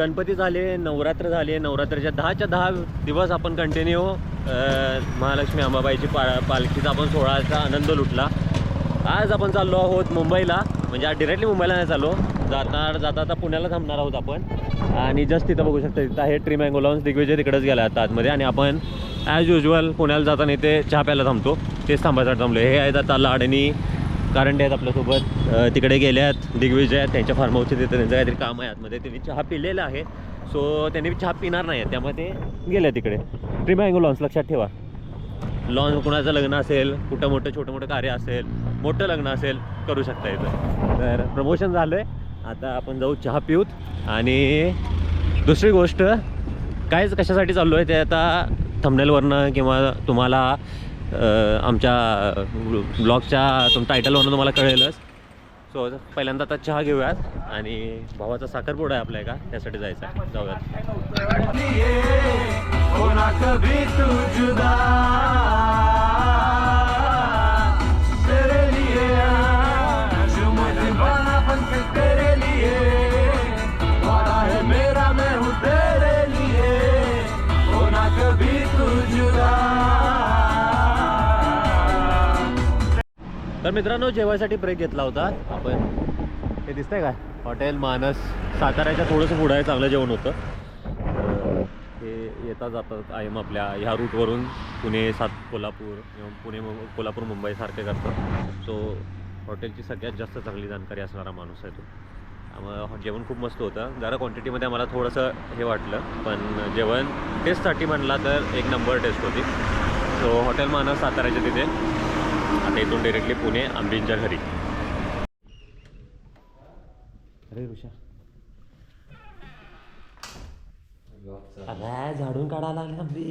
गणपती झाले नवरात्र झाले नवरात्राच्या दहाच्या दहा दिवस आपण कंटिन्यू महालक्ष्मी अंबाबाईची पा पालखीचा आपण सोहळ्याचा आनंद लुटला. आज आपण चाललो आहोत मुंबईला म्हणजे आज डिरेक्टली मुंबईला नाही चाललो. जाता जाता आता पुण्याला थांबणार आहोत आपण. आणि जस्ट तिथं बघू शकता तिथं आहे ट्री मँगो दिग्विजय तिकडेच गेला आता आतमध्ये. आणि आपण ॲज युजल पुण्याला जाताना इथे चहा प्यायला थांबतो. तेच थांबायसाठी थांबलो हे आहेत आता लाडणी कारंडे आहेत आपल्यासोबत. तिकडे गेले आहेत दिग्विजय आहेत त्यांच्या फार्म हाऊसचे तिथे त्यांचं काहीतरी काम आहे आतमध्ये. त्यांनी चहा पिलेला आहे. सो त्यांनी चहा पिणार नाही आहे त्यामुळे ते गेले तिकडे. ट्री लॉन्स लक्षात ठेवा. लॉन कुणाचं लग्न असेल कुठं मोठं छोटं मोठं कार्य असेल मोठं लग्न असेल करू शकता इथं. तर प्रमोशन झालं आहे आता आपण जाऊ चहा पिऊत. आणि दुसरी गोष्ट कायच कशासाठी चाललो आहे ते आता थमनेलवरनं किंवा तुम्हाला आमच्या ब्लॉगच्या तुम टायटलवरून तुम्हाला कळेलच. सो पहिल्यांदा आता चहा घेऊयात आणि भावाचा साखरपुडा आहे आपल्या का त्यासाठी जायचं आहे. जाऊयात. तर मित्रांनो जेवायसाठी ब्रेक घेतला होता. आपण हे दिसतंय काय? हॉटेल मानस साताऱ्याच्या थोडंसं पुढं आहे चांगलं जेवण होतं. हे येता जातात आयम आपल्या ह्या रूटवरून पुणे सात कोल्हापूर किंवा पुणे कोल्हापूर मुंबई सारखे करतात. सो हॉटेलची सगळ्यात जास्त चांगली जाणकारी असणारा माणूस आहे तो. त्यामुळे जेवण खूप मस्त होतं. जरा क्वांटिटीमध्ये आम्हाला थोडंसं हे वाटलं पण जेवण टेस्टसाठी म्हणला तर एक नंबर टेस्ट होती. सो हॉटेल मानस साताऱ्याच्या तिथे. आता इथून डिरेक्टली पुणे आंबींच्या घरी. अरे ऋषा अरे झाडून काढायला लागले आंबी.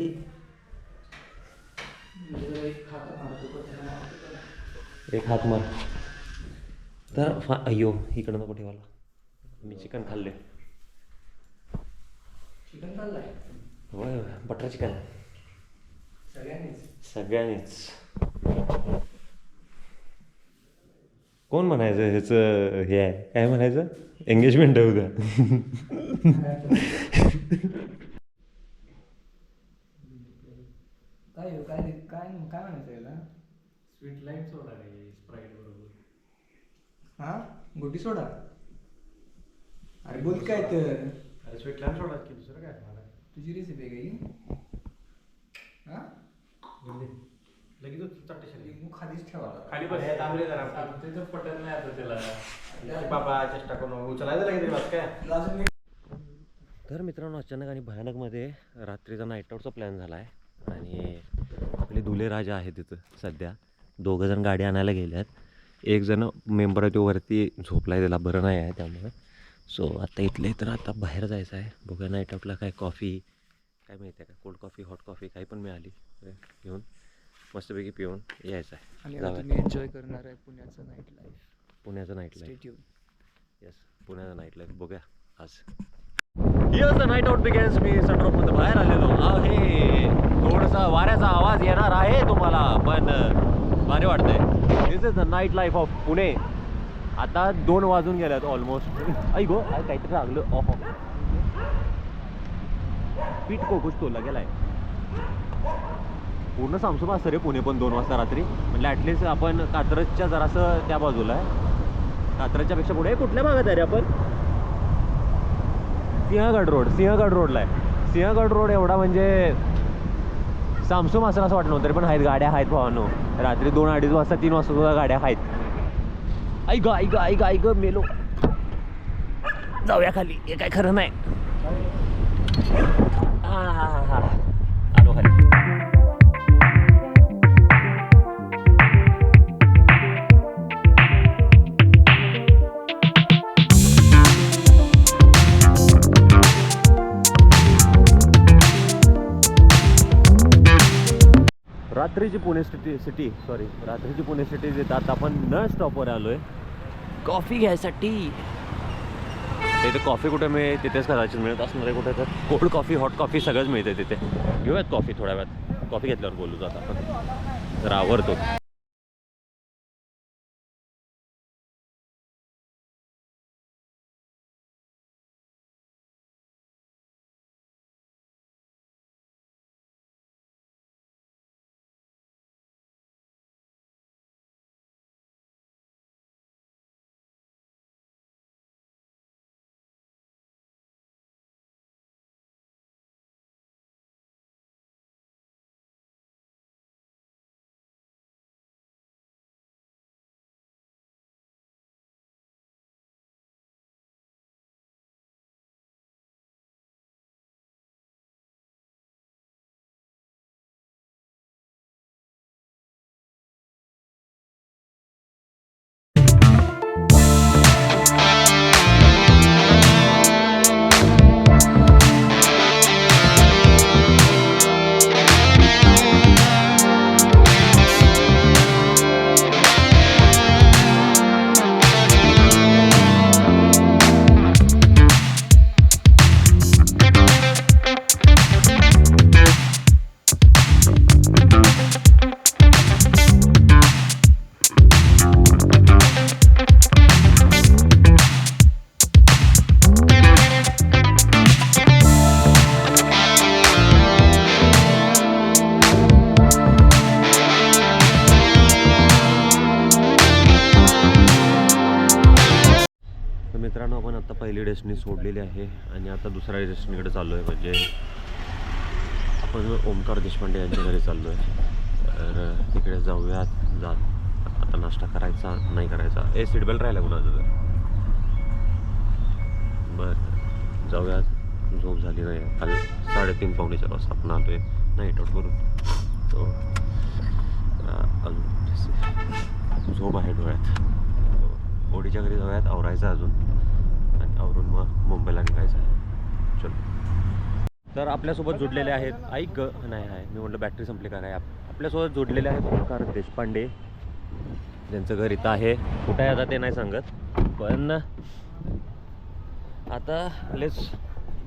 एक हात मार. तर फा अय्यो इकडं नको ठेवायला. मी चिकन खाल्ले चिकन खाल्लाय? होय होय. बटर चिकन सगळ्यांनीच? सगळ्यांनीच. कोण म्हणायचं ह्याचं हे आहे? काय म्हणायचं? एंगेजमेंट आहे उद्या. काय हो, काय काय काय म्हणायचं याला? स्वीट लाइट सोडा रे स्प्राईट बरोबर. हा? गोटी सोडा अरे बोल काय तर. अरे स्वीट लाइट सोडा की दुसरं काय? मला. तुझी रेसिपी आहे काही हा? लगेच चट्टे लिंबू खालीच ठेवाला खाली बस. तांबरे जरा त्याचं पटत नाही आता त्याला बाबा चेष्टा करून उचलायचं लगेच बस काय? तर मित्रांनो अचानक आणि भयानकमध्ये रात्रीचा नाईट आऊटचा प्लॅन झाला आहे आणि आपले दुले राजा आहे तिथं सध्या. दोघं जण गाडी आणायला गेल्यात एक जण मेंबर आहे तो वरती झोपला आहे त्याला. बरं नाही आहे त्यामुळं. सो आता इथले तर आता बाहेर जायचं आहे. बघूया नाईट आऊटला काय कॉफी काय मिळते का? कोल्ड कॉफी हॉट कॉफी काही पण मिळाली. तर घेऊन. मस्तपैकी पिऊन यायचं आणि आहे आता जाऊया. तुम्ही एन्जॉय करणार आहे पुण्याचं नाईट लाईफ पुण्याचं नाईट लाईफ येस पुण्याचा नाईट लाईफ बघूया आज. Here's the night out begins मी सनरूफमध्ये बाहेर आलेलो आहे. थोडासा वाऱ्याचा आवाज येणार आहे तुम्हाला पण भारी वाटतंय. This is the night life of Pune. आता दोन वाजून गेल्यात ऑलमोस्ट ऐ गो काहीतरी लागलं. ऑफ पीठ को कुछ तो लगेलाय पूर्ण सामसुम असतं रे पुणे पण दोन वाजता रात्री. म्हणजे ॲटलिस्ट आपण कात्रजच्या जरासं त्या बाजूला आहे. कात्रजच्या पेक्षा पुढे. कुठल्या भागात आहे रे आपण? सिंहगड रोड. सिंहगड रोडला आहे. सिंहगड रोड एवढा म्हणजे सामसूम असं असं वाटलं तरी पण आहेत गाड्या आहेत भावानो. रात्री दोन अडीच वाजता तीन वाजता सुद्धा गाड्या आहेत. ऐक ऐक ऐक ऐक मेलो. जाऊया खाली. हे काय खरं नाही. हा, हा, हा, हा. आलो खाली. रात्रीची पुणे सिटी सिटी सॉरी रात्रीची पुणे सिटी आता आपण न स्टॉपवर आलोय. कॉफी घ्यायसाठी. तिथे कॉफी कुठे मिळेल? तिथेच कदाचित मिळत असणार आहे कुठे तर कोल्ड कॉफी हॉट कॉफी सगळंच मिळते तिथे. घेऊयात कॉफी थोड्या वेळात. कॉफी घेतल्यावर बोलू आता आपण. जरा आवडतो मित्रांनो आपण आता पहिली डेस्टिनी सोडलेली आहे आणि आता दुसऱ्या डेस्टिनीकडे चाललो आहे म्हणजे आपण ओमकार देशपांडे यांच्या घरी चाललो आहे तर तिकडे जाऊयात. जात आता नाश्ता करायचा नाही करायचा. ए सीट बेल्ट राहिला कुणाचं तर? बरं जाऊयात. झोप झाली नाही. काल साडेतीन पावणे चार वाजता आपण आलो आहे नाईट आऊट करून तो हो. अजून झोप आहे डोळ्यात. हो. ओडीच्या घरी जाऊयात. आवरायचं अजून. आवरून मग मुंबईला निघायचं आहे. चलो. तर आपल्यासोबत जोडलेले आहेत. ऐक ग. नाही आहे मी म्हटलं बॅटरी संपली का काय? आप- आपल्यासोबत जोडलेले आहेत ओंकार देशपांडे ज्यांचं घर इथं आहे. कुठं आहे आता ते नाही सांगत. पण आता let's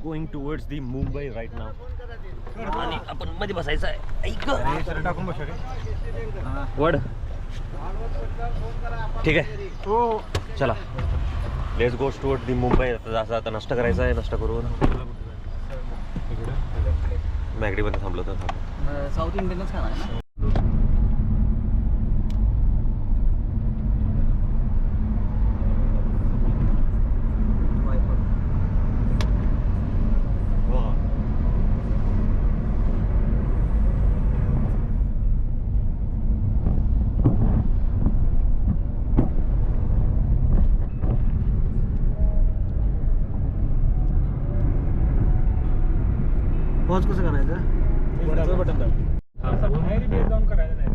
going towards the Mumbai right नाव आणि आपण मध्ये बसायचं आहे. ऐक. टाकून बसा वड. ठीक आहे. चला. Let's goes toward the Mumbai आता असं आता नाश्ता करायचा आहे. नाश्ता करून मॅगडीमध्ये थांबलो तर साऊथ इंडियनच खाणार पॉज कसं करायचं? बटन जाऊन करायचं नाही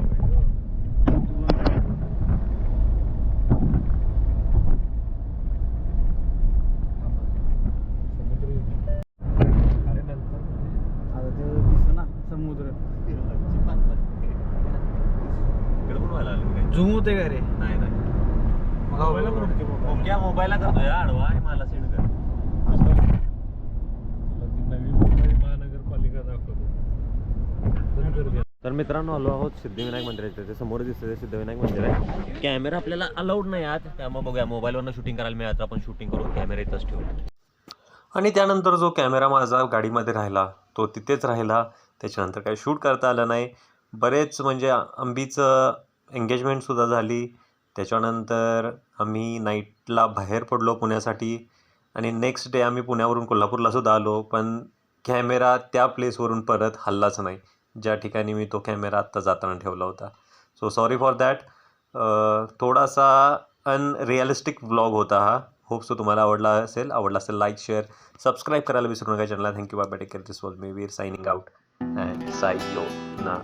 आता ते दिसतं ना समुद्र. इकडे पण व्हायला आलं काय? झूम होते का रे? नाही नाही. मोबाईलला करतोय आडवा मला सेंड कर नवी मुंबई महानगरपालिका दाखवतो तर मित्रांनो आलो आहोत सिद्धिविनायक मंदिराच्या ते समोर दिसतं सिद्धिविनायक मंदिर आहे. कॅमेरा आपल्याला अलाउड नाही आत. त्यामुळे बघूया मोबाईलवरनं शूटिंग करायला मिळालं तर आपण शूटिंग करून कॅमेरा इथंच ठेवू. आणि त्यानंतर जो कॅमेरा माझा गाडीमध्ये राहिला तो तिथेच राहिला. त्याच्यानंतर काही शूट करता आलं नाही. बरेच म्हणजे आंबीचं एंगेजमेंटसुद्धा झाली. त्याच्यानंतर आम्ही नाईटला बाहेर पडलो पुण्यासाठी. आणि नेक्स्ट डे आम्ही पुण्यावरून कोल्हापूरला सुद्धा आलो. पण कॅमेरा त्या प्लेसवरून परत हल्लाच नाही. ज्या ठिकाणी मी तो कॅमेरा आत्ता जाताना ठेवला होता. सो सॉरी फॉर दॅट थोडासा अनरिअलिस्टिक व्लॉग होता हा. होप सो तुम्हाला आवडला असेल. आवडला असेल लाईक शेअर सबस्क्राईब करायला विसरू नका चॅनलला thank you bye bye care this was me Veer signing out and Sai यो ना